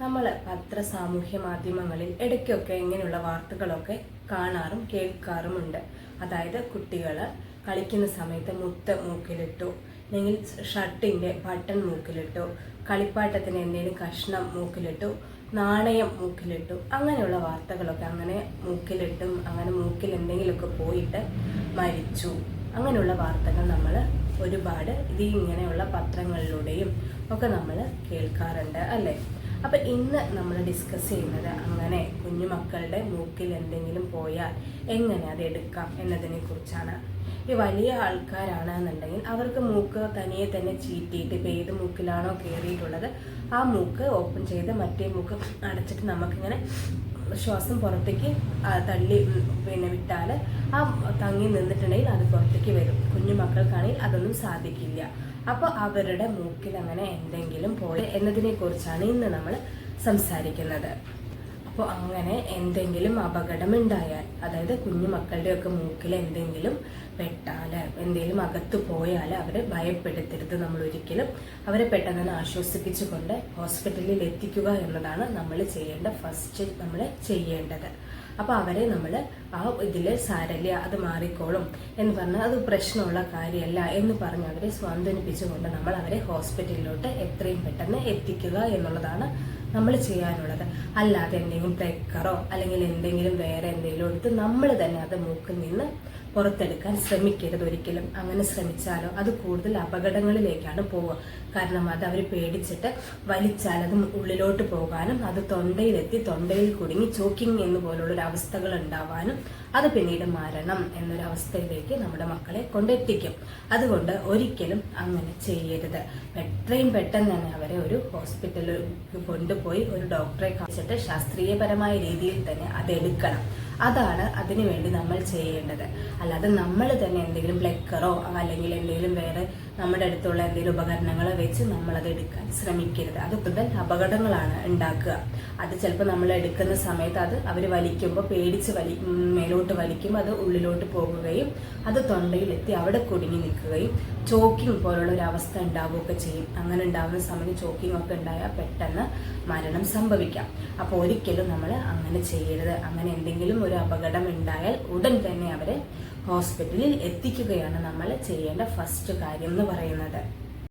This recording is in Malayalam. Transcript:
നമ്മൾ പത്ര സാമൂഹ്യ മാധ്യമങ്ങളിൽ ഇടയ്ക്കൊക്കെ ഇങ്ങനെയുള്ള വാർത്തകളൊക്കെ കാണാറും കേൾക്കാറുമുണ്ട്. അതായത് കുട്ടികൾ കളിക്കുന്ന സമയത്ത് മുത്ത് മൂക്കിലിട്ടു അല്ലെങ്കിൽ ഷർട്ടിന്റെ ബട്ടൺ മൂക്കിലിട്ടു കളിപ്പാട്ടത്തിന് എന്തെങ്കിലും കഷ്ണം മൂക്കിലിട്ടു നാണയം മൂക്കിലിട്ടു അങ്ങനെയുള്ള വാർത്തകളൊക്കെ അങ്ങനെ മൂക്കിലിട്ടും അങ്ങനെ മൂക്കിൽ എന്തെങ്കിലുമൊക്കെ പോയിട്ട് മരിച്ചു. അങ്ങനെയുള്ള വാർത്തകൾ നമ്മൾ ഒരുപാട് ഇത് ഇങ്ങനെയുള്ള പത്രങ്ങളിലൂടെയും ഒക്കെ നമ്മൾ കേൾക്കാറുണ്ട് അല്ലേ? അപ്പം ഇന്ന് നമ്മൾ ഡിസ്കസ് ചെയ്യുന്നത് അങ്ങനെ കുഞ്ഞുമക്കളുടെ മൂക്കിൽ എന്തെങ്കിലും പോയാൽ എങ്ങനെ അത് എടുക്കാം എന്നതിനെ കുറിച്ചാണ്. ഈ വലിയ ആൾക്കാരാണ് എന്നുണ്ടെങ്കിൽ അവർക്ക് മൂക്ക് തനിയെ തന്നെ ചീറ്റിയിട്ട് ഇപ്പം ഏത് മൂക്കിലാണോ കയറിയിട്ടുള്ളത് ആ മൂക്ക് ഓപ്പൺ ചെയ്ത് മറ്റേ മൂക്ക് അടച്ചിട്ട് നമുക്കിങ്ങനെ ശ്വാസം പുറത്തേക്ക് തള്ളി പിന്നെ വിട്ടാൽ ആ തങ്ങി നിന്നിട്ടുണ്ടെങ്കിൽ അത് പുറത്തേക്ക് വരും. കുഞ്ഞു മക്കൾക്കാണെങ്കിൽ അതൊന്നും സാധിക്കില്ല. അപ്പോൾ അവരുടെ മൂക്കിൽ അങ്ങനെ എന്തെങ്കിലും പോയി എന്നതിനെ കുറിച്ചാണ് ഇന്ന് നമ്മൾ സംസാരിക്കുന്നത്. അപ്പോൾ അങ്ങനെ എന്തെങ്കിലും അപകടം ഉണ്ടായാൽ അതായത് കുഞ്ഞു മക്കളുടെയൊക്കെ മൂക്കിൽ എന്തെങ്കിലും പെട്ടാൽ എന്തെങ്കിലും അകത്ത് പോയാൽ അവരെ ഭയപ്പെടുത്തരുത് നമ്മൾ ഒരിക്കലും. അവരെ പെട്ടെന്ന് ആശ്വസിപ്പിച്ചുകൊണ്ട് ഹോസ്പിറ്റലിൽ എത്തിക്കുക എന്നതാണ് നമ്മൾ ചെയ്യേണ്ട ഫസ്റ്റ് നമ്മൾ ചെയ്യേണ്ടത്. അപ്പോൾ അവരെ നമ്മൾ ആ ഇതിൽ സാരല്യ അത് മാറിക്കോളും എന്ന് പറഞ്ഞാൽ അത് പ്രശ്നമുള്ള കാര്യമല്ല എന്ന് പറഞ്ഞ് അവരെ സ്വാന്തനിപ്പിച്ചുകൊണ്ട് നമ്മൾ അവരെ ഹോസ്പിറ്റലിലോട്ട് എത്രയും പെട്ടെന്ന് എത്തിക്കുക എന്നുള്ളതാണ് നമ്മൾ ചെയ്യാനുള്ളത്. അല്ലാതെ എന്തെങ്കിലും പ്രക്കറോ അല്ലെങ്കിൽ എന്തെങ്കിലും വേറെ എന്തെങ്കിലും എടുത്ത് നമ്മൾ തന്നെ അത് മൂക്കിൽ നിന്ന് പുറത്തെടുക്കാൻ ശ്രമിക്കരുത് ഒരിക്കലും. അങ്ങനെ ശ്രമിച്ചാലോ? അത് കൂടുതൽ അപകടങ്ങളിലേക്കാണ് പോവുക. കാരണം അത് അവർ പേടിച്ചിട്ട് വലിച്ചാൽ അത് ഉള്ളിലോട്ട് പോകാനും അത് തൊണ്ടയിലെത്തി തൊണ്ടയിൽ കുടുങ്ങി ചോക്കിങ് എന്ന് പോലുള്ള ഒരു അവസ്ഥകൾ ഉണ്ടാവാനും അത് പിന്നീട് മരണം എന്നൊരവസ്ഥയിലേക്ക് നമ്മുടെ മക്കളെ കൊണ്ടെത്തിക്കും. അതുകൊണ്ട് ഒരിക്കലും അങ്ങനെ ചെയ്യരുത്. എത്രയും പെട്ടെന്ന് തന്നെ അവരെ ഒരു ഹോസ്പിറ്റലിൽ കൊണ്ടുപോയി ഒരു ഡോക്ടറെ കാണിച്ചിട്ട് ശാസ്ത്രീയപരമായ രീതിയിൽ തന്നെ അത് എടുക്കണം അതാണ് അതിനുവേണ്ടി നമ്മൾ ചെയ്യേണ്ടത്. അല്ലാതെ നമ്മൾ തന്നെ എന്തെങ്കിലും ബ്ലക്കറോ അല്ലെങ്കിൽ എന്തെങ്കിലും വേറെ നമ്മുടെ അടുത്തുള്ള എന്തെങ്കിലും ഉപകരണങ്ങൾ വെച്ച് നമ്മൾ അത് എടുക്കാൻ ശ്രമിക്കരുത്. അത് കൂടുതൽ അപകടങ്ങളാണ് ഉണ്ടാക്കുക. അത് ചിലപ്പോൾ നമ്മൾ എടുക്കുന്ന സമയത്ത് അത് അവർ വലിക്കുമ്പോൾ പേടിച്ച് വലി മേലോട്ട് വലിക്കുമ്പോൾ അത് ഉള്ളിലോട്ട് പോകുകയും അത് തൊണ്ടയിലെത്തി അവിടെ കുടുങ്ങി നിൽക്കുകയും ചോക്കിംഗ് പോലുള്ള ഒരു അവസ്ഥ ഉണ്ടാവുകയൊക്കെ ചെയ്യും. അങ്ങനെ ഉണ്ടാകുന്ന സമയത്ത് ചോക്കിംഗ് ഒക്കെ ഉണ്ടായാൽ പെട്ടെന്ന് മരണം സംഭവിക്കാം. അപ്പോൾ ഒരിക്കലും നമ്മൾ അങ്ങനെ ചെയ്യരുത്. അങ്ങനെ എന്തെങ്കിലും ഒരു അപകടം ഉണ്ടായാൽ ഉടൻ തന്നെ അവരെ ഹോസ്പിറ്റലിൽ എത്തിക്കുകയാണ് നമ്മൾ ചെയ്യേണ്ട ഫസ്റ്റ് കാര്യം എന്ന് പറയുന്നത്.